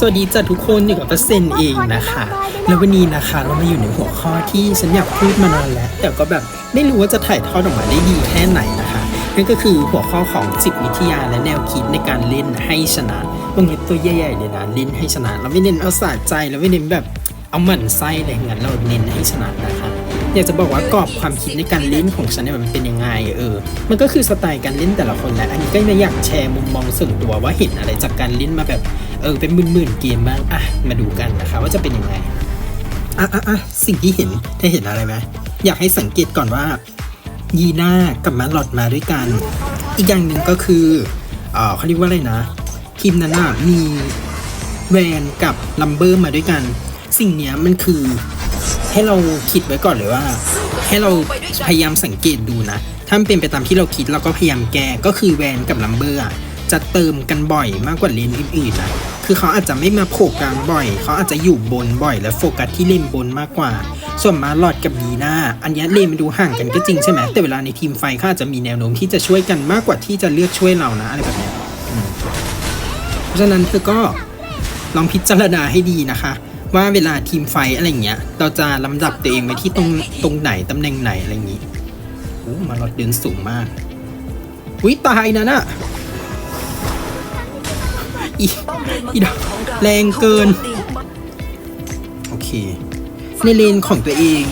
สวัสดีจ้ะทุกคนอยู่กับเปอร์เซ็นต์เองนะคะ แล้ววันนี้นะคะเรามาอยู่ในหัวข้อที่ฉันอยากพูดมานานแล้ว แต่ก็แบบไม่รู้ว่าจะถ่ายทอดออกมาได้ดีแค่ไหนนะคะนั่นก็คือหัวข้อของจิตวิทยาและแนวคิดในการเล่นให้ชนะวงเล็บตัวใหญ่ๆเลยนะเล่นให้ชนะเราไม่เน้นเอาสะใจเราไม่เน้นแบบเอาหมั่นไส้อะไรอย่างนั้นเราเน้นให้ชนะนะคะอยากจะบอกว่ากรอบความคิดในการเล่นของฉันเนี่ยมันเป็นยังไงเออ มันก็คือสไตล์การเล่นแต่ละคนแหละอันนี้ก็อยากแชร์มุมมองส่วนตัวว่าเห็นอะไรจากการเล่นมาแบบ เออเป็นหมื่นๆเกมบ้างอะมาดูกันนะคะว่าจะเป็นยังไงอะอะอะสิ่งที่เห็นได้เห็นอะไรไหมอยากให้สังเกตก่อนว่า ยีน่ากับมาหลอดมาด้วยกัน อีกอย่างหนึ่งก็คือเออเขาเรียกว่าอะไรนะทีมนั้นน่ะมีแวนกับลัมเบอร์มาด้วยกัน สิ่งเนี้ยมันคือให้เราคิดไว้ก่อนเลยว่า ให้เราพยายามสังเกตดูนะ ถ้ามันเป็นไปตามที่เราคิดเราก็พยายามแก้ก็คือแวนกับลัมเบอร์จะเติมกันบ่อยมากกว่าเลนอื่นๆนะ คือเขาอาจจะไม่มาโผล่กลางบ่อย เขาอาจจะอยู่บนบ่อย และโฟกัสที่เลนบนมากกว่า ส่วนมาลอดกับยีน่าอันนี้เลนมันดูห่างกันก็จริงใช่ไหมแต่เวลาในทีมไฟเขาอาจจะมีแนวโน้มที่จะช่วยกันมากกว่าที่จะเลือกช่วยเรานะอะไรแบบนี้เพราะฉะนั้นคือก็ลองพิจารณาให้ดีนะคะ ว่าเวลาทีมไฟอะไรเงี้ย เราจะลำดับตัวเองไว้ที่ตรงตรงไหนตำแหน่งไหนอะไรอย่างงี้มาลอดเดินสูงมากวิตายนะน่ะ อีอีดอกแรงเกิน โอเค ในเลนของตัวเอง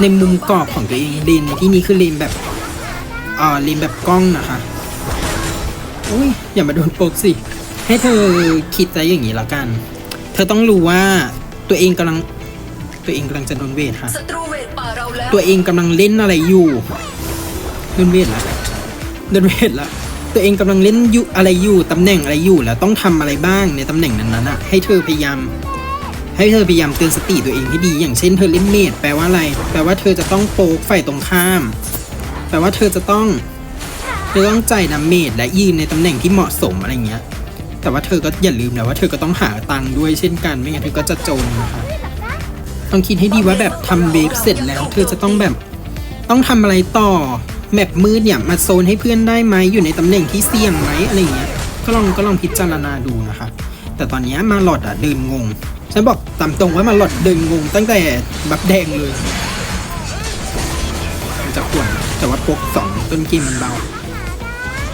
ในมุมกรอบของตัวเองเลนในที่นี้คือเลนแบบอ่าเลนแบบกล้องนะคะอุ้ยอย่ามาโดนโปกสิ ให้เธอคิดใจอย่างนี้ละกัน เธอต้องรู้ว่าตัวเองกำลังตัวเองกำลังจะโดนเวทค่ะ ตัวเองกำลังเล่นอะไรอยู่โดนเวทละโดนเวทละ ตัวเองกำลังเล่นอยู่อะไรอยู่ตำแหน่งอะไรอยู่แล้วต้องทำอะไรบ้างในตำแหน่งนั้นๆอะให้เธอพยายาม ให้เธอพยายามเตือนสติตัวเองให้ดี อย่างเช่นเธอเล่นเมดแปลว่าอะไร แปลว่าเธอจะต้องโป๊กฝ่ายตรงข้าม แปลว่าเธอจะต้องเธอต้องใจ่ายดาเมจและยืนในตำแหน่งที่เหมาะสมอะไรเงี้ย แต่ว่าเธอก็อย่าลืมนะว่าเธอก็ต้องหาตังค์ด้วยเช่นกัน ไม่งั้นเธอก็จะจนนะคะต้องคิดให้ดีว่าแบบทำเวฟเสร็จแล้ว เธอจะต้องแบบต้องทำอะไรต่อ แมปมืดเนี่ยมาโซนให้เพื่อนได้ไหมอยู่ในตำแหน่งที่เสี่ยงไหมอะไรเงี้ยก็ลองก็ลองพิจารณาดูนะคะ แต่ตอนนี้มาหลอดอะเดินงงฉันบอกตามตรงว่ามาหลอดเดินงง ตั้งแต่บับแดงเลยจะขวนแต่ว่าพกสองต้นเกมมันเบา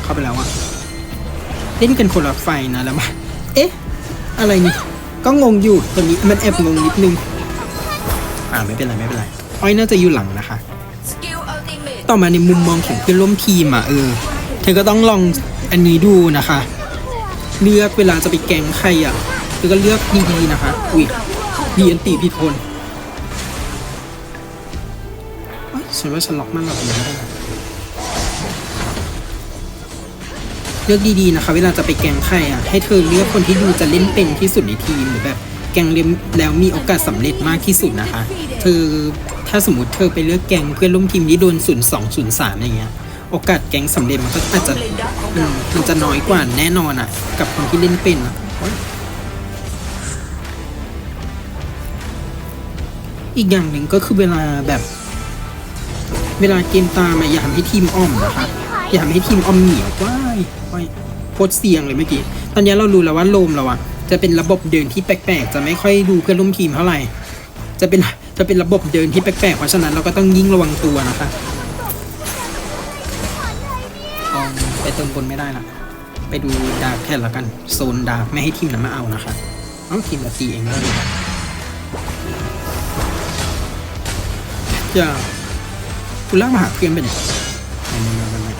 เข้าไปแล้วอะเล่นกันคนละไฟนะแล้วมาเอ๊ะ อะไรนี่ก็งงอยู่ตอนนี้มันแอบงงนิดนึง อ่าไม่เป็นไรไม่เป็นไรอ้อยน่าจะอยู่หลังนะคะ ต่อมาในมุมมองของเพื่อนร่วมทีมอะเออ เธอก็ต้องลองอันนี้ดูนะคะ เลือกเวลาจะไปแกงใครอะเธอก็เลือกดีๆนะคะอุ้ยดีอันติผิดคนเอ้ยฉันว่าฉันล็อกมันหลับไม่ได้นะเลือกดีๆนะคะ เวลาจะไปแกงใครอะให้เธอเลือกคนที่ดูจะเล่นเป็นที่สุดในทีมหรือแบบแกงเล่นแล้วมีโอกาสสำเร็จมากที่สุดนะคะ เธอ ถ้าสมมติเธอไปเลือกแกงเพื่อนร่วมทีมที่โดนศูนย์สองศูนย์สามอย่างเงี้ย โอกาสแกงสำเร็จมันก็อาจจะอืมมันจะน้อยกว่าแน่นอนอะ กับคนที่เล่นเป็นอะอีกอย่างหนึ่งก็คือเวลาแบบ เวลาเกมตามอะอย่าทำให้ทีมอ้อมนะคะอย่าทำให้ทีมอ้อมเหนียวว้ายว้ายโคตรเสี่ยงเลยเมื่อกี้ตอนนี้เรารู้แล้วว่าโลมเราอะจะเป็นระบบเดินที่แปลกๆ จะไม่ค่อยดูเพื่อนร่วมทีมเท่าไหร่ จะเป็น จะเป็นระบบเดินที่แปลกๆ เพราะฉะนั้นเราก็ต้องยิ่งระวังตัวนะคะออมไปเติมบนไม่ได้ละไปดูดาร์กแทนละกัน โซนดาร์กไม่ให้ทีมนั้นมาเอานะคะเอาทีมเราตีเองแล้วดีกว่าจะคุณลากมาหาเพื่อนไปเนี่ยไม่ไม่ไม่ไม่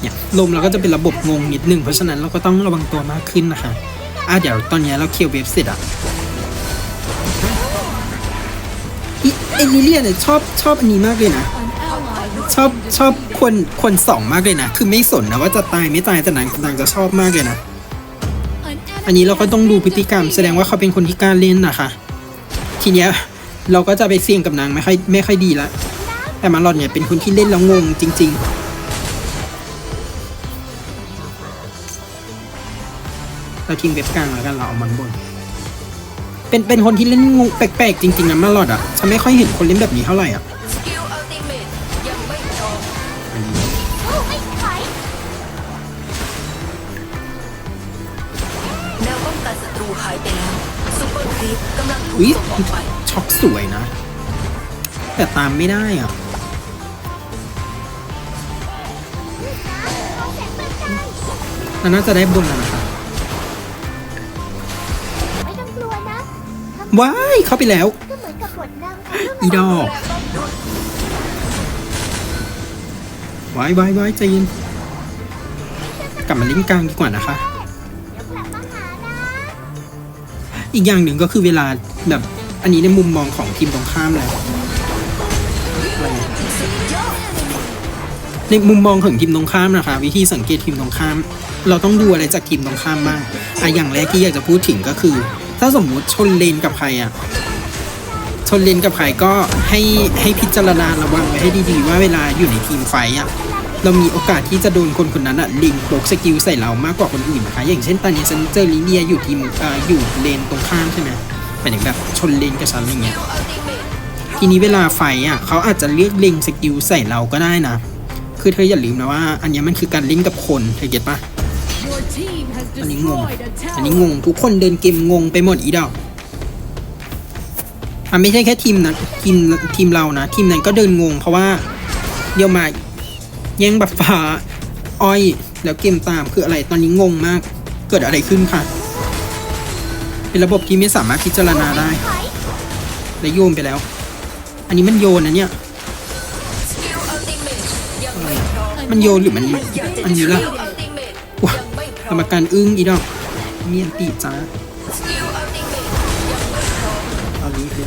เนี่ยลมเราก็จะเป็นระบบงงนิดนึง เพราะฉะนั้นเราก็ต้องระวังตัวมากขึ้นนะคะอะเดี๋ยวตอนนี้เราเคลียร์เว็บเสร็จอะ ไอลิเลียเนี่ยชอบชอบอันนี้มากเลยนะ ชอบชอบคนคนสองมากเลยนะ คือไม่สนนะว่าจะตายไม่ตายแต่นางนางจะชอบมากเลยนะ อันนี้เราก็ต้องดูพฤติกรรม แสดงว่าเขาเป็นคนที่กล้าเล่นนะคะ ทีเนี้ยเราก็จะไปเสี่ยงกับนางไม่ค่อยไม่ค่อยดีละแต่มาหลอดเนี่ยเป็นคนที่เล่นแล้วงงจริง ๆเราทิ้งเว็บกลางแล้วกันเราเอามันบน เป็นเป็นคนที่เล่นงงแปลกๆจริงๆนะมาหลอดอะฉันไม่ค่อยเห็นคนเล่นแบบนี้เท่าไหร่อะสกิลอัลติเมทยังไม่พร้อมอันนี้แนวป้องกันศัตรูหายไปแล้วซุปเปอร์ครีปกำลังถูกอุ๊ยส่งออกไปช็อกสวยนะ แต่ตามไม่ได้อะมันน่าจะได้บนแล้วนะ ว้ายเข้าไปแล้ว ก็เหมือนกับบทนำของเรื่องอีดอก ว้ายว้ายว้ายใจเย็นกลับมาเล่นกลางดีกว่านะคะ เดี๋ยวกลับมาหานะอีกอย่างหนึ่งก็คือเวลาแบบอันนี้ในมุมมองของทีมตรงข้ามแล้วในมุมมองของทีมตรงข้ามนะคะ วิธีสังเกตทีมตรงข้าม เราต้องดูอะไรจากทีมตรงข้ามบ้างอะอย่างแรกที่อยากจะพูดถึงก็คือ ถ้าสมมุติชนเลนกับใครอะชนเลนกับใครก็ให้ให้พิจารณาระวังไว้ให้ดีๆว่าเวลาอยู่ในทีมไฟอะเรามีโอกาสที่จะโดนคนคนนั้นอะลิงโปกสกิลใส่เรามากกว่าคนอื่นนะคะ อย่างเช่นตอนนี้ฉันเจอลิเนียอยู่ทีมอ่ออยู่เลนตรงข้ามใช่ไหมหมายถึงแบบชนเลนกับฉันอะไรเงี้ยทีนี้เวลาไฟอะเขาอาจจะเลือกเล็งสกิลใส่เราก็ได้นะ คือเธออย่าลืมนะว่า อันนี้มันคือการเล่นกับคนเธอเก็ตปะ อันนี้งง destroyed a อันนี้ tower. งง ทุกคนเดินเกมงงไปหมดอีดอกอะไม่ใช่แค่ทีมนะทีมทีมเรานะ ทีมนั้นก็เดินงง เพราะว่าเดี๋ยวมาแย่งบัฟฟ้าอ้อยแล้วเกมตามคืออะไรตอนนี้งงมาก เกิดอะไรขึ้นค่ะ เป็นระบบที่ไม่สามารถพิจารณาได้ถอยและโยนไปแล้ว อันนี้มันโยนนะเนี่ยสกิลอัลติเมทยังไม่พร้อมมันโยนหรือมันอยากจะอันนี้สล่ะ รมการอึ้งอีดอกเมียนตีจ้าอัลติเมทยังไม่พร้อมตอนนี้เลย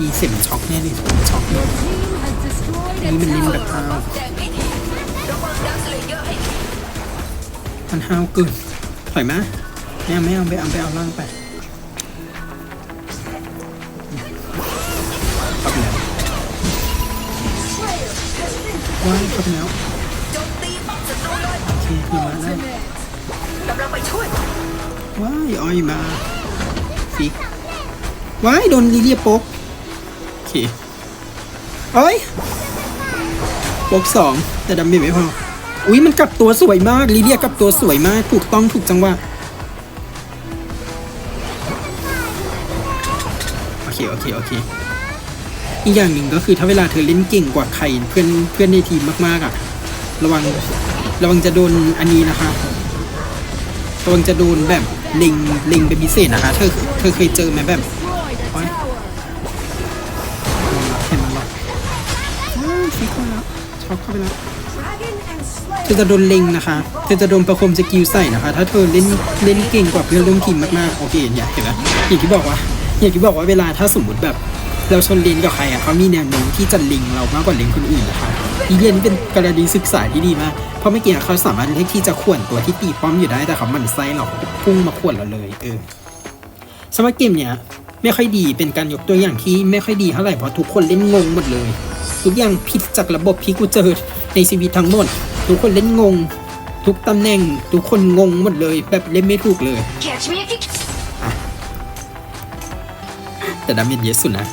ดีเสียงช็อกแน่เลยช็อกเลยนี่มันเล่นแบบ tower. ห้าวแจงให้ทีระวังดักเอร์ให้ดีมันห้าวเกินถอยมาไม่เอาไม่เอาไปเอาไปเอาล่างไปเข้าไปแล้วว้ายเข้าไปแล้ว เลยโอเคพี่มาแล้วกำลังไปช่วยว้ายอ้อยมาฟิกว้ายโดนลิเลียโป๊กโอเคโอ้ยโป๊กสองแต่ดำเมจไม่พออุ้ยมันกลับตัวสวยมากลิเลียกลับตัวสวยมากถูกต้องถูกจังหวะโอเคโอเคโอเคอีกอย่างหนึ่งก็คือถ้าเวลาเธอเล่นเก่งกว่าใครเพื่อนเพื่อนในทีมมากๆอะ ระวัง ระวังจะโดนอันนี้นะคะระวังจะโดนแบบล็งล็งเป็นพิเศษนะคะ เธอเธอเคยเจอไหมแบบเห็นมันหรอกว้าวฟิกมาแล้วช็อกเข้าไปแล้วเธอจะโดนเล็งนะคะ เธอจะโดนประคมสกิลใส่นะคะ ถ้าเธอเล่นเล่นเก่งกว่าเพื่อนร่วมทีมมากๆ โอเคเนี่ยเห็นไหมอย่างที่บอกว่า อย่างที่บอกว่าเวลาถ้าสมมติแบบ เราชนเลนกับใครอะเขามีแนวโน้มที่จะล็งเรามากกว่าเล็งคนอื่นนะคะ อีเลียนนี่เป็นกรณีศึกษาที่ดีมาก เพราะเมื่อกี้เขาสามารถเลือกที่จะข่วนตัวที่ตีป้อมอยู่ได้แต่เขาหมันไส้เราพุ่งมาข่วนเราเลยเออสำหรับเกมเนี้ยไม่ค่อยดีเป็นการยกตัวอย่างที่ไม่ค่อยดีเท่าไหร่เพราะทุกคนเล่นงงหมดเลย ทุกอย่างผิดจากระบบที่กูเจอในชีวิตทั้งหมด ทุกคนเล่นงง ทุกตำแหน่ง ทุกคนงงหมดเลย แบบเล่นไม่ถูกเลย Catch me if you can แต่ดาเมจเยอะสุดนะ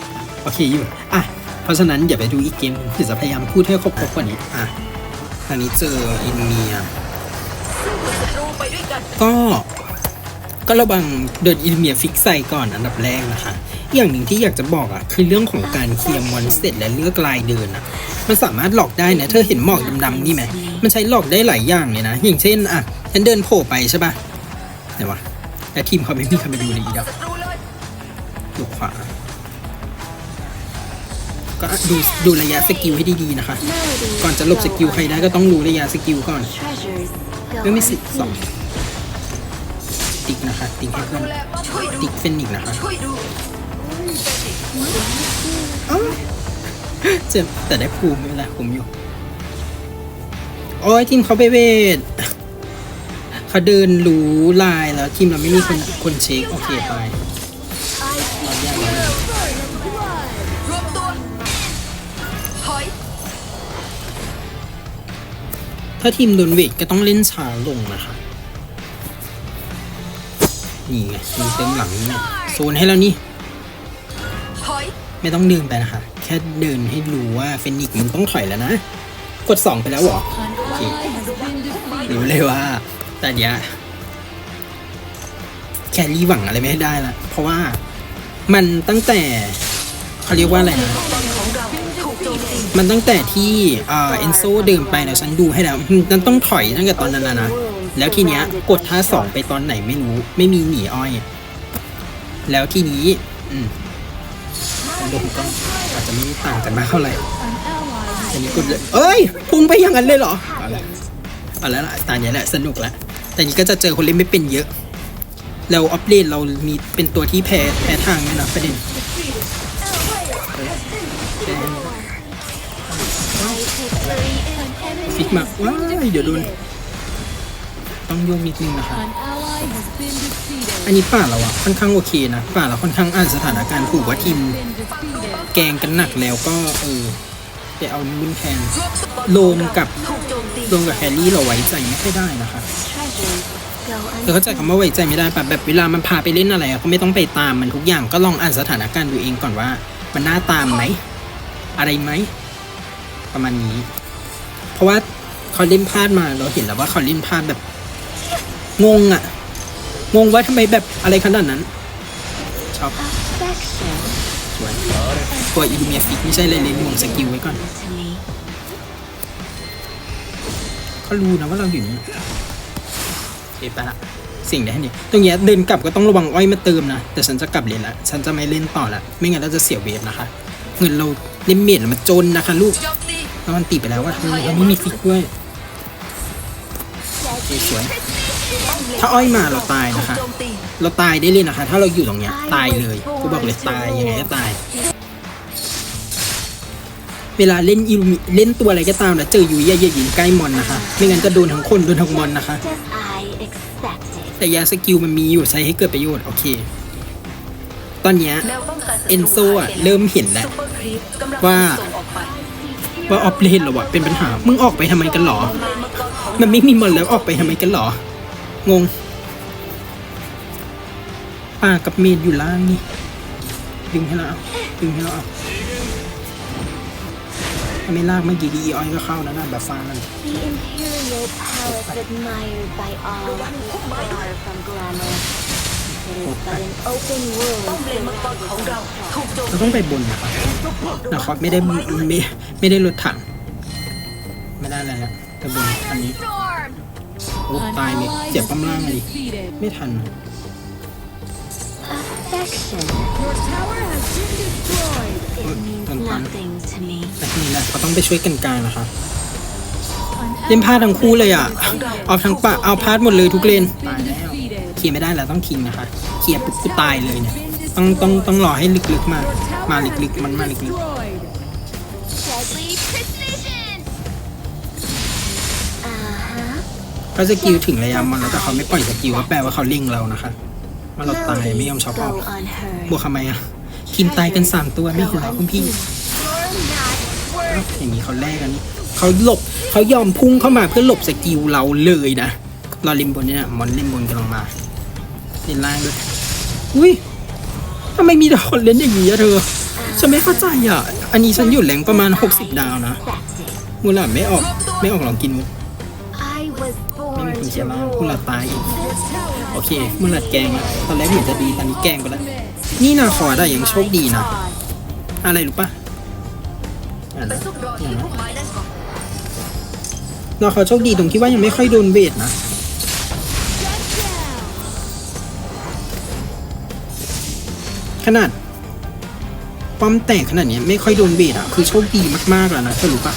โอเคอยู่อะเพ ราะฉะนั้นอย่าไปดูอีกเกมหนึ่งเดี๋ยวจะพยายามพูดให้ครบๆกว่านี้อะทางนี้เจออินเมียศัตรูไปด้วยกันก็ก็ระวังเดินอินเมียฟิกใส่ก่อนอันดับแรกนะคะ อย่างหนึ่งที่อยากจะบอกอะคือเรื่องของการเคลียร์มอนสเตตและเลือกลายเดินอะมันสามารถหลอกได้นะ เธอเห็นหมอกดำๆนี่ไหมมันใช้หลอกได้หลายอย่างเลยนะ อย่างเช่นอะฉันเดินโผล่ไปใช่ปะไหนวะแต่ทีมเขาไม่มีใครมาดูเลยอีดอกศัตรูเลยดูขวา ก็ดูดูระยะสกิลให้ดีๆนะคะ ก่อนจะหลบสกิลใครได้ก็ต้องรู้ระยะสกิลก่อนเรื่องไม่สิบสองติ๊กนะคะ ติ๊กให้เพื่อนดูแลป้อมช่วยดูติ๊กเฟนนิกนะคะช่วยดูเอ้าเจ็บแต่ได้ภูมิไม่เป็นไรภูมิอยู่ โอ้ยทีมเขาไปเวทเขาเดินรู้ลายแล้วทีมเราไม่มีคนคนเช็คโอเคไป ถ้าทีมโดนเวทก็ต้องเล่นช้าลงนะคะ นี่ไงมีเต็มหลังนี่ไงโซนให้แล้วนี่ถอยไม่ต้องเดินไปนะคะ แค่เดินให้รู้ว่าเฟนิกซ์มันต้องถอยแล้วนะ กดสองไปแล้วเหรอโอเค Ally has been defeated. รู้เลยว่า แต่เดี๋ยวรี่หวังอะไรไม่ได้ละเพราะว่ามันตั้งแต่เขาเรียกว่าอะไรนะ มันตั้งแต่ที่เอ่อเอนโซเดินไปแล้วฉันดูให้แล้วมันต้องถอยตั้งแต่ตอนนั้นนะนะ แล้วทีเนี้ยกดท่าสองไปตอนไหนไม่รู้ ไม่มีหนีอ้อย แล้วทีนี้ อืมลมก็อาจจะไม่ต่างกันมากเท่าไหร่ An ally has อันนี้กดเลยเอ้ย พุ่งไปอย่างนั้นเลยเหรอ เอาละเอาแล้วล่ะตาเนี้ยแหละสนุกแล้วแต่นี้ก็จะเจอคนเล่นไม่เป็นเยอะ แล้วอัปเดตเรามีเป็นตัวที่แพ้แพ้ทางเนี่ยนะประเด็น ฟิกมาว้ายเดี๋ยวโดนต้องโยกนิดนึงนะคะ อันนี้ป่าเราอะค่อนข้างโอเคนะป่าเราค่อนข้างอ่านสถานการณ์ถูกว่าทีมแกงกันหนักแล้วก็เออไปเอาบุญแทนโลมกับโลมกับแฮร์รี่เราไว้ใจไม่ค่อยได้นะคะเธอเข้าใจคำว่าไว้ใจไม่ได้ปะแบบเวลามันพาไปเล่นอะไรอะก็ไม่ต้องไปตามมันทุกอย่างก็ลองอ่านสถานการณ์ดูเองก่อนว่า มันน่าตามไหมอะไรไหมประมาณนี้ เพราะว่าเขาล่นพลาดมาเราเห็นแล้วว่าเขาล่นพลาดแบบ งงอะงงว่าทำไมแบบอะไรขนาดนั้นชอบสวยตัวอิลูเมียฟิกไม่ใช่เลยเลยงงสกิลไว้ก่อนเขารู้นะว่าเราอยู่นี่เอะไปละสิ่งใดนี่ตรงเนี้ยเดินกลับก็ต้องระวังอ้อยมาเติมนะ แต่ฉันจะกลับเล่นละ ฉันจะไม่เล่นต่อละ ไม่งั้นเราจะเสียเวฟนะคะ เงินเราเล่นเมดมันจนนะคะลูก โจมตีแล้วมันตีไปแล้วว่าเราไม่มีฟิกด้วยโอเคสวย ถ้าอ้อยมาเราตายนะคะโจมตีเราตายได้เลยนะคะ ถ้าเราอยู่ตรงเนี้ยตายเลยกูบอกเลยตายยังไงก็ตาย เวลาเล่นอิลูมิเล่นตัวอะไรก็ตามนะเจออยู่อย่าอย่ายิงใกล้มอนนะคะ ไม่งั้นจะโดนทั้งคนโดนทั้งมอนนะคะ Just I expected. แต่ยาสกิลมันมีอยู่ใช้ให้เกิดประโยชน์โอเค ตอนเนี้ยแนวป้องกันศัตรูเอนโซอะเริ่มเห็นแล้วซุปเปอร์ครีปกำลังว่าส่งออกไป ว่าออฟเลนเราอะเป็นปัญหา มึงออกไปทำไมกันหรอ มันไม่มีมอนแล้วออกไปทำไมกันหรอ งง ป่ากับเมดอยู่ล่างนี่ดึงให้เราเอาดึงให้เราเอาถ้าไม่ลากเมื่อกี้ดีออยก็เข้าแล้วนะแบบฟ้านั่น The imperial palace admired by all far from glamour. เราต้องไปบนนะครับนะครับไม่ได้ไม่ไม่ได้รถถังไม่ได้อะไรแล้วแต่บนอันนี้โอ้ตายเลยเจ็บปั๊มล่างเลยไม่ทัน affection. Your tower has been destroyed. It means Dun, dun. nothing to me. แต่นี้แหละเขาต้องไปช่วยกันกลางนะคะ An เล่นพลาดทั้งคู่เลยอะเอาทั้งปะเอาพลาดหมดเลยทุกเลน ally has been defeated. เคลียร์ไม่ได้แล้วต้องทิ้งนะคะ เคลียร์ปุ๊บกูตายเลยเนี่ย ต้องต้องต้องรอให้ลึกๆมา มาลึกๆมันมาลึก Destroyed. Deadly precision. Uh-huh. ๆก็สกิลถึงระยะมันแล้วแต่เขาไม่ปล่อยสกิลก็แปลว่าเขาเล็งเรานะคะว่าเราตายไม่ยอมช็อปออก go unheard. บวกทำไมอะทีมตายกันสามตัวไม่เห็นเหรอคุณพี่ You're not เอ้าอย่างนี้เขาแลกกันนี่เขาหลบเขายอมพุ่งเข้ามาเพื่อหลบสกิลเราเลยนะ รอริมบนเนี่ยมอนริมบนกำลังมาเล่นล่างด้วยอุ้ยทำไมมีแต่คนเล่นอย่างนี้อะเธอฉันไม่เข้าใจอะ อันนี้ฉันอยู่แรงประมาณ 60 ดาวนะมูลาไม่ออกไม่ออกลองกินมุกไม่มีคนเชียร์ล่ามูลาตายอีกโอเคมูลาแกงตอนแรกเหมือนจะดีตอนนี้แกงไปแล้วนี่นาคอได้อยังโชคดีนะอะไรรู้ปะอ่านไปนะซุกรอที่พุ่มไม้นั่นก่อนนาคอโชคดีตรงที่ว่ายังไม่ค่อยโดนเวทนะ ขนาดป้อมแตกขนาดนี้ไม่ค่อยโดนเบดอะ คือโชคดีมากๆแล้วนะเธอรู้ปะ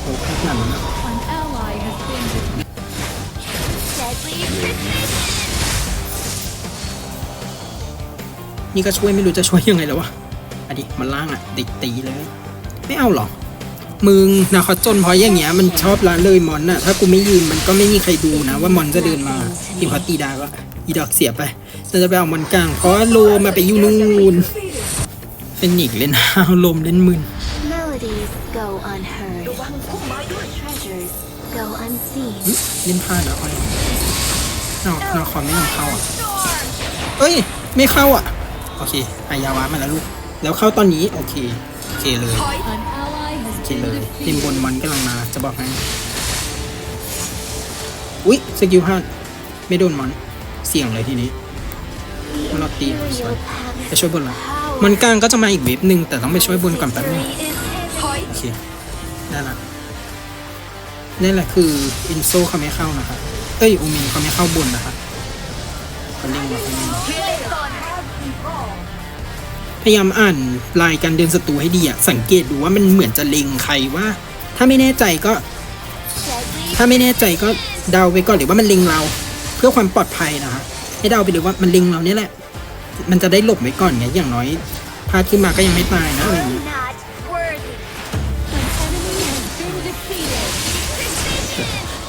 โอ้ขนาดนั้นอะนี่ก็ช่วยไม่รู้จะช่วยยังไงแล้ววะอะดิมันล่างอะติดตีเลย ไม่เอาหรอ มึงนะเขาจนเพราะอย่างเงี้ยมันชอบละเลยมอนน่ะถ้ากูไม่ยืนมันก็ไม่มีใครดูนะ ว่ามอนจะเดินมาทีมเขาตีดาก็อีดอกเสียไปเราจะไปเอามอนกลางเพราะว่าโลมาไปอยู่นู่นเฟนิกซ์เล่นห้าวลมเล่นมึน Melodies go unheard. Treasures go unseen. หึเล่นพลาดแล้วอ้อยนอกนอกคอมไม่ยอมเข้าอะเอ้ย ไม่เข้าอะ โอเคอายาวะมาแล้วลูก แล้วเข้าตอนนี้ โอเค โอเคเลย ค been เลยทีมบ defeated. นมอนกำลังมาจะบอกให้ อุ๊ยสกิลพลาดไม่โดนมอนสเสี่ยงเลยทีนี้ The Not the Imperial outside. ไป Palace ช่วยบนละ power มันกลางก็จะมาอีกเวฟหนึ่งแต่ต้องไปช่วยบนก่อนแป๊บนึง Victory is ถอยโอเคนั่นแหละนี่แหละคืออินโซเขาไม่เข้านะคะเอ้ยโอเมนเขาไม่เข้าบนนะคะเขาเล่งมาเขาเล่งมา พยายามอ่านลายการเดินศัตรูให้ดีอะสังเกตดูว่ามันเหมือนจะเล็งใครว่า ถ้าไม่แน่ใจก็ ถ้าไม่แน่ใจก็เดาไปก่อนหรือว่ามันเล็งเรา เพื่อความปลอดภัยนะคะ ให้เดาไปเลยว่ามันเล็งเราเนี่ยแหละ มันจะได้หลบไว้ก่อนไงอย่างน้อยพลาดขึ้นมาก็ยังไม่ตายนะอะไรอย่าง I'm งี้ not worthy. An enemy has been defeated.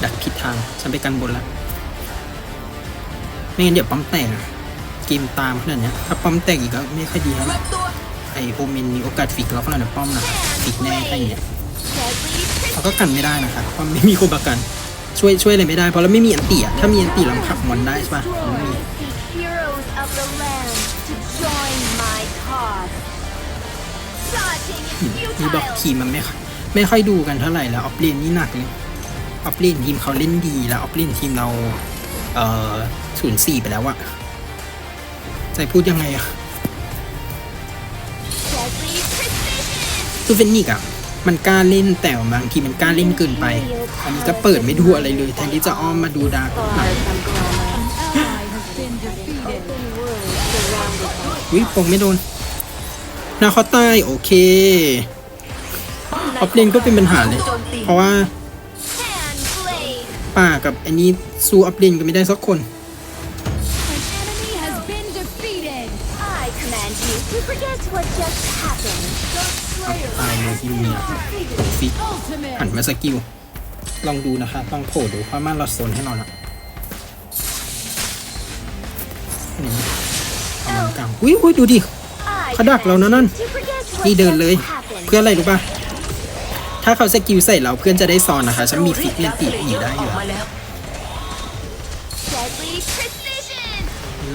ดักผิดทางฉันไปกันบนละไม่งั้นเดี๋ยวป้อมแตกอะ เกมตามขนาดเนี้ยถ้าป้อมแตกอีกก็ไม่ค่อยดีแล้วรวมตัวไอโอเมนมีโอกาสฟิกเราขนาดนั้นป้อมนะฟิกแน่ถ้าอย่างเงี้ย Deadly เราก็กันไม่ได้นะคะเพราะไม่มีคนประกัน ช่วยช่วยอะไรไม่ได้เพราะเราไม่มีอันตีอะถ้ามีอันตีเราขับมอนได้ใช่ปะเราไม่มี Seek heroes of the land to join my cause. Dodging is นี่บอก futile. ทีมมันไม่ค่อยไม่ค่อยดูกันเท่าไหร่แล้วออฟเลนนี่หนักเลยออฟเลนทีมเขาเล่นดีแล้วออฟเลนทีมเราเอ่อศูนย์สี่ไปแล้วอะ จะพูดยังไงอะ Deadly precision. คือเฟนนิกอะมันกล้าเล่นแต่บางทีมันกล้าเล่นเกินไป อันนี้ก็เปิดไม่ดูอะไรเลย แทนที่จะอ้อมมาดูดาร์กหลัง Far from glamour. An ally has been defeated. Open wounds surrounded by วิปงไม่โดน นาคอใต้โอเคออฟเลนก็เป็นปัญหาเลย เพราะว่า ป่ากับอันนี้สู้ออฟเลนก็ไม่ได้สักคน what just happened. ตายเลยที่เนี่ยฟิก Ultimate. หันมาสกิล ลองดูนะคะ ต้องโผล่ดูเพราะมันเราโซนให้เราละนี่เอามันกลางอุ้ยอุ้ยดูดิ I เขาดักเรานะนั่น to forget what นี่เดินเลย just happened. เพื่ออะไรรู้ป่ะ ถ้าเขาสกิลใส่เราเพื่อนจะได้ซอนนะคะ ฉันมีฟิกเลียนตีหนีได้อยู่ออกอะมาแล้ว Deadly precision.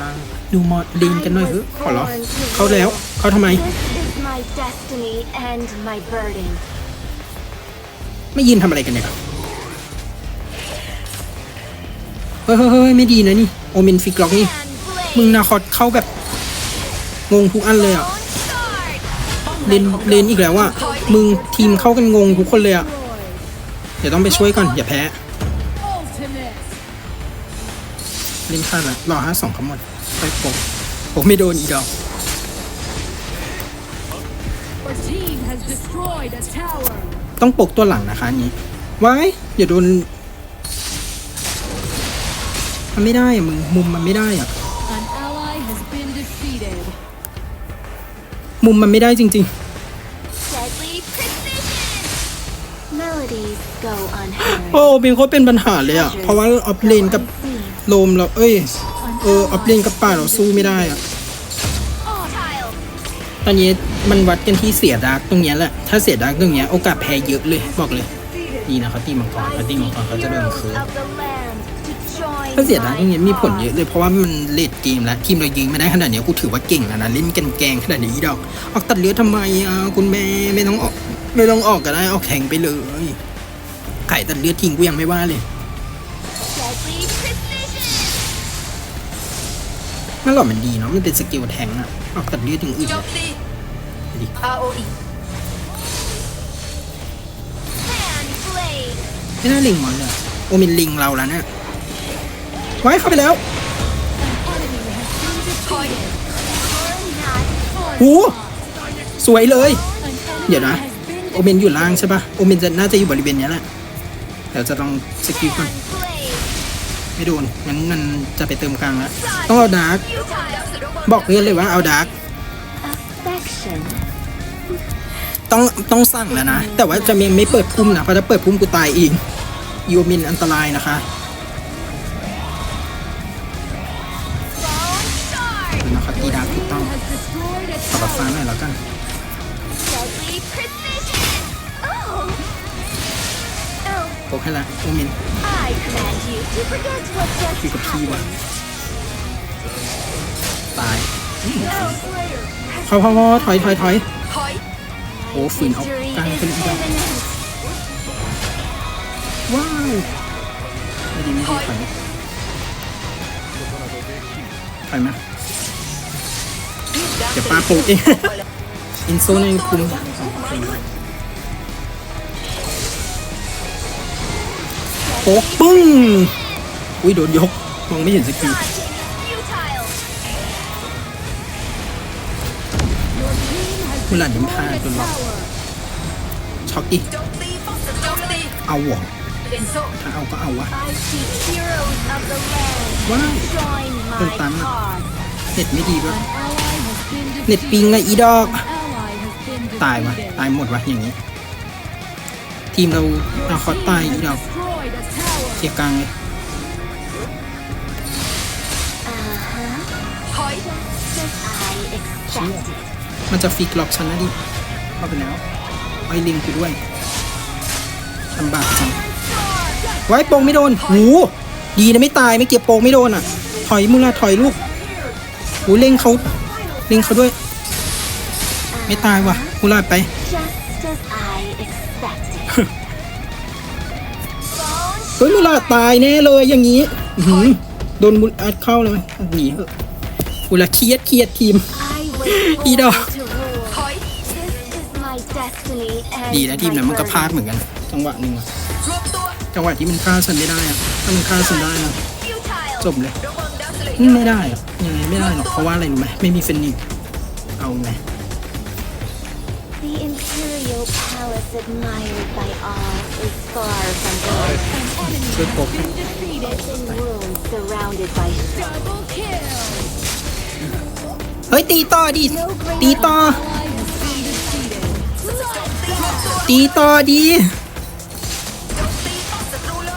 ล่างดูมอดลีนกันหน่อยเถอะขอร้องเขาแล้ว เขาทำไม This is my destiny and my burden. ไม่ยืนทำอะไรกันเนี่ยครับเฮ้ยเฮ้ยเฮ้ยไม่ดีนะนี่โอเมนฟิกล็อกนี่ Hand blade. มึงนาคอดเข้าแบบ งงทุกอันเลยอะ Own guard. เลนเลนอีกแล้วอะมึงทีมเข้ากันงงทุกคนเลยอะ เดี๋ยวต้องไปช่วยก่อน อย่าแพ้ Ultimate. เล่นพลาดละรอห้าสองเขาหมดไปโปกผมไม่โดนอีกดอก ต้องปกตัวหลังนะคะอันนี้ไว้ายอย่าโดนมันไม่ได้อะมึงมุมมันไม่ได้อะ An ally has been defeated. มุมมันไม่ได้จริง Deadly precision. Melodies go unheard. ๆโอ้เป็นโคตรเป็นปัญหาเลยอะเพราะว่าออฟเลนกับ Unseen. โลมเราเอ้ยเออออฟเลนกับป่าเราสู้ไม่ได้อะ Child. ตอนนี้ มันวัดกันที่เสียดาร์กตรงเนี้ยแหละ ถ้าเสียดาร์กตรงเนี้ยโอกาสแพ้เยอะเลยบอกเลย ดีนะเขาตีมังกรเขาตีมังกรเขาจะโดนคิร์ฟ Of the land to join ถ้าเสียดาร์กตรงเนี้ยมีผลเยอะเลยเพราะว่ามันเลดเกมแล้วทีมเรายิงไม่ได้ขนาดนี้กูถือว่าเก่งแล้วนะเล่นกันแกงขนาดนี้ดอก ออกตัดเลือดทำไมอะคุณแม่ไม่ต้องออกไม่ต้องออกก็ได้ออกแทงไปเลยไข่ตัดเลือดทิ้งกูยังไม่ว่าเลยนั่นหรอมันดีเนาะมันเป็นสกิลแทงอะออกตัดเลือดอย่างอื่น ดี ROE Hand blade. ไม่น่าลิงมอนเลยอะโอมินลิงเราแล้วเนี่ยไว้เข้าไปแล้วถอย Not หูสวยเลย An เดี๋ยว enemy นะ has been โอเมนอยู่ล่างใช่ปะโอเมนจะน่าจะอยู่บริเวณเนี้ยแหละเดี๋ยวจะลองสกิลก่อน hand blade. ไม่โดนงั้นมันจะไปเติมกลางแล้วต้องเอาดาร์ก Futile. บอกเพื่อนเลยว่าเอาดาร์ก Affection. ต้องต้องสั่งแล้วนะ แต่ว่าจะยังไม่เปิดพุ่มนะเพราะถ้าเปิดพุ่มกูตายองอีโอมินอันตรายนะคะนะครับตีดาถูกต้อง has destroyed a ขอบฟ้าหน่อยแล้วกันโอเคละโอมินคือกับพี่วะตายพอพอพอถอยถอยถอย โอ้ฝืนเอา Victory กลาง is เป็นอีกแล้ว imminent. ว้าวไม่ดีไม่ดีถอยไปไหมเดี๋ยวปาโปกเองอินโซในคุมโป๊กปึ้ง อุ้ยโดนยกมองไม่เห็นสกิล Futile. มุหลานยิ้มพาดโดนล็อกช็อกอีก เอาหวเอนโซถ้าเอาก็เอาวะว้าวเติมตันเน็ตไม่ดีด้วยเน็ตปิงอะอีดอก ตายวะตายหมดวะอย่างนี้ ทีมเราเอาคอตายอีดอกเคลียร์กลางเลยถอย Just as I expected. มันจะฟิกล็อกฉันนะดิเข้าไปแล้วไอ้ลิงกูด้วยลำบากจังไว้โปงไม่โดนหูดีนะไม่ตายไม่เก็บโปงไม่โดนอะ ถอยมุลาถอยลูกหูเล่งเขาเล่งเขาด้วย ไม่ตายว่ะมุลาไป Just as I expected. เฮ้ยมุลาตายแน่เลยอย่างนี้อื้อหือโดนมุลาเข้าเลยหนีเถอะมุลาเครียดเครียดทีม I was Đi đâu? born to rule. ถอย ดีนะทีมนั้นมันก็ my พลาด burden. เหมือนกัน จังหวะหนึ่งอะรวมตัวจังหวะที่มันฆ่าฉันไม่ได้อะถ้ามันฆ่าฉันได้นะ Futile จบเลยระวังดาวสเลอืมไม่ได้อะยังไงไม่ได้หรอกเพราะว่าอะไรรู้ไหมไม่มีเฟนิกซ์เอาไง The imperial palace admired by all is far from gold. ช่วยปก Defeated. In rooms surrounded by Double kill. เฮ้ยตีต่อดิตีต่อ ตีต่อดี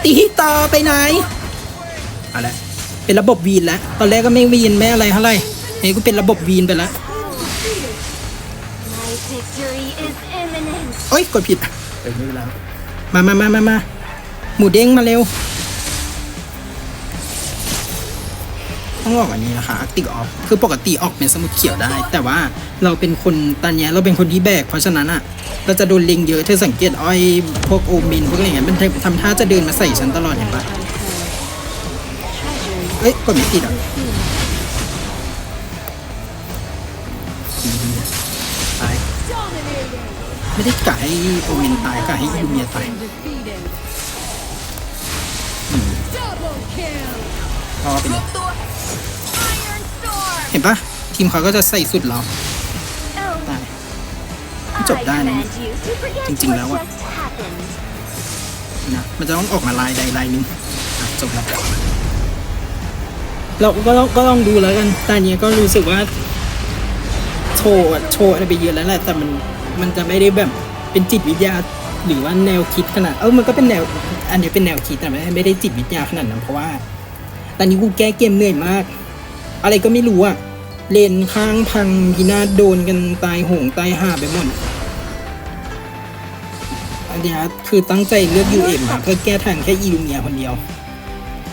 ตีต่อไปไหนเอาละเป็นระบบวีนแล้ว ตอนแรกก็ไม่วีนไม่อะไรเท่าไหร่เฮ้ยกูเป็นระบบวีนไปแล้ว my victory is imminent. เอ้ยกดผิดเออไม่เป็นไรมามามามามาหมูเด้งมาเร็ว ต้องออกอันนี้นะคะอาร์ติกออฟคือปกติออกเป็นสมุดเขียวได้ แต่ว่าเราเป็นคนตอนเนี้ยเราเป็นคนที่แบก เพราะฉะนั้นอะ เราจะโดนล็งเยอะเธอสังเกตอ้อยพวกโอมินพวกอะไรเงี้ยมันทำท่าจะเดินมาใส่ฉันตลอดเห็นปะเอ้ยกดไม่ติดอะตายไม่ได้กะให้โอมินตายกะให้ยูเมียตาย Been defeated. Double kill. รอไปเลยตัว Iron Storm เห็นปะทีมเขาก็จะใส่สุดเรา I จบได้นะ command you to forget จริงๆ what แล้วอะ just happened. นะมันจะต้องออกมาลายใดลายหนึ่งอะจบแล้วเราก็ต้องก็ต้องดูแล้วกันตอนนี้ก็รู้สึกว่า โชว์อะโชว์อะไรไปเยอะแล้วแหละแต่มันมันจะไม่ได้แบบเป็นจิตวิทยาหรือว่าแนวคิดขนาดเออมันก็เป็นแนวอันนี้เป็นแนวคิดแต่ไม่ได้ไม่ได้จิตวิทยาขนาดนั้นเพราะว่า ตอนนี้กูแก้เกมเหนื่อยมาก อะไรก็ไม่รู้อะ เลนข้างพังพินาศโดนกันตายหงตายห่าไปหมดอันนี้คือตั้งใจเลือก UM มเพื่อแก้ทางแค่อีลูเมียคนเดียว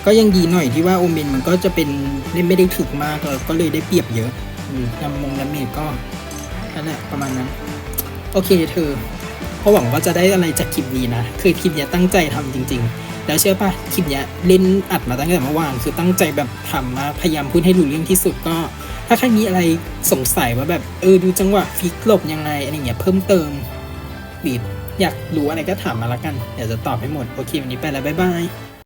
ก็ยังดีหน่อยที่ว่าโอเมนมันก็จะเป็นเล่นไม่ได้ถึกมากเออก็เลยได้เปรียบเยอะอืมนำมงนำเมจก็นั่นแหละประมาณนั้น โอเคเธอก็หวังว่าจะได้อะไรจากคลิปนี้นะ คือคลิปเนี้ยตั้งใจทำจริง ๆ แล้วเชื่อป่ะคลิปเนี้ยเล่นอัดมาตั้งแต่เมื่อวาน คือตั้งใจแบบทำมาพยายามพูดให้รู้เรื่องที่สุดก็ ถ้าใครมีอะไรสงสัยว่าแบบเออดูจังหวะฟิกหลบยังไงอะไรเงี้ยเพิ่มเติมบีบอยากรู้อะไรก็ถามมาละกันเดี๋ยวจะตอบให้หมด โอเควันนี้ไปแล้วบ๊ายบาย